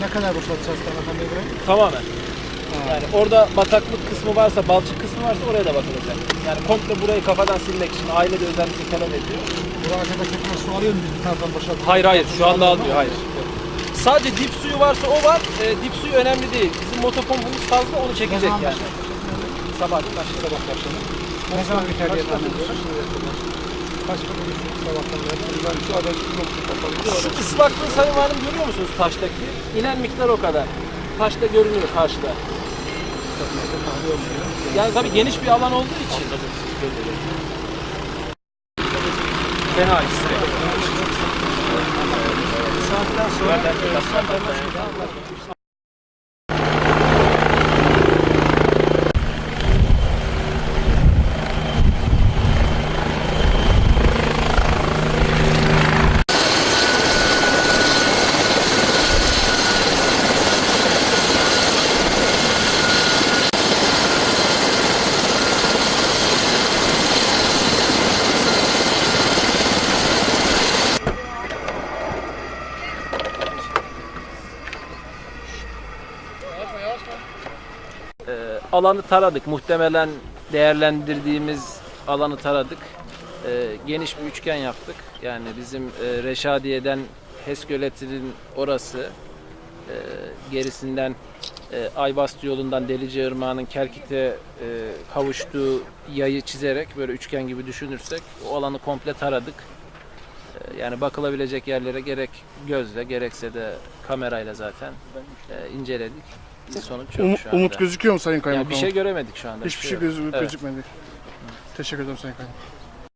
Ne kadar boşaltacağız Bey burayı? Tamamen. Yani orada bataklık kısmı varsa, balçık kısmı varsa oraya da bakılacak. Yani komple burayı kafadan silmek için aile de özellikle talep ediyor. Buraya kadar tekrar su alıyor muyuz bir taraftan boşaltıyor? Hayır hayır şu anda almıyor hayır. Sadece dip suyu varsa o var. E, dip suyu önemli değil. Bizim motopompumuz fazla onu çekecek yani. Sabah kaçta da başlayalım. Ne zaman biter diye tahmin ediyoruz? Kaç para ödüyorsunuz sabahtan beri? Ben şu adet çok kapalı. Şu ıslaklığı Sayın Valim görüyor musunuz taştaki? İnen miktar o kadar. Taşta görünüyor karşıda. Yani tabii geniş bir alan olduğu için. Fena işte. Saatten sonra e, alanı taradık. Muhtemelen değerlendirdiğimiz alanı taradık. E, geniş bir üçgen yaptık. Yani bizim e, Reşadiye'den HES orası, e, gerisinden e, Aybastı yolundan Delice Irmağı'nın Kerkit'e e, kavuştuğu yayı çizerek böyle üçgen gibi düşünürsek o alanı komple taradık. E, yani bakılabilecek yerlere gerek gözle gerekse de kamerayla zaten e, inceledik. Bir sonuç yok Umut, şu anda. umut gözüküyor mu Sayın Yani Kaymakam? bir şey göremedik şu anda. Hiçbir şey yok. gözü Evet. gözükmedi. Teşekkür ederim Sayın Kaymakam.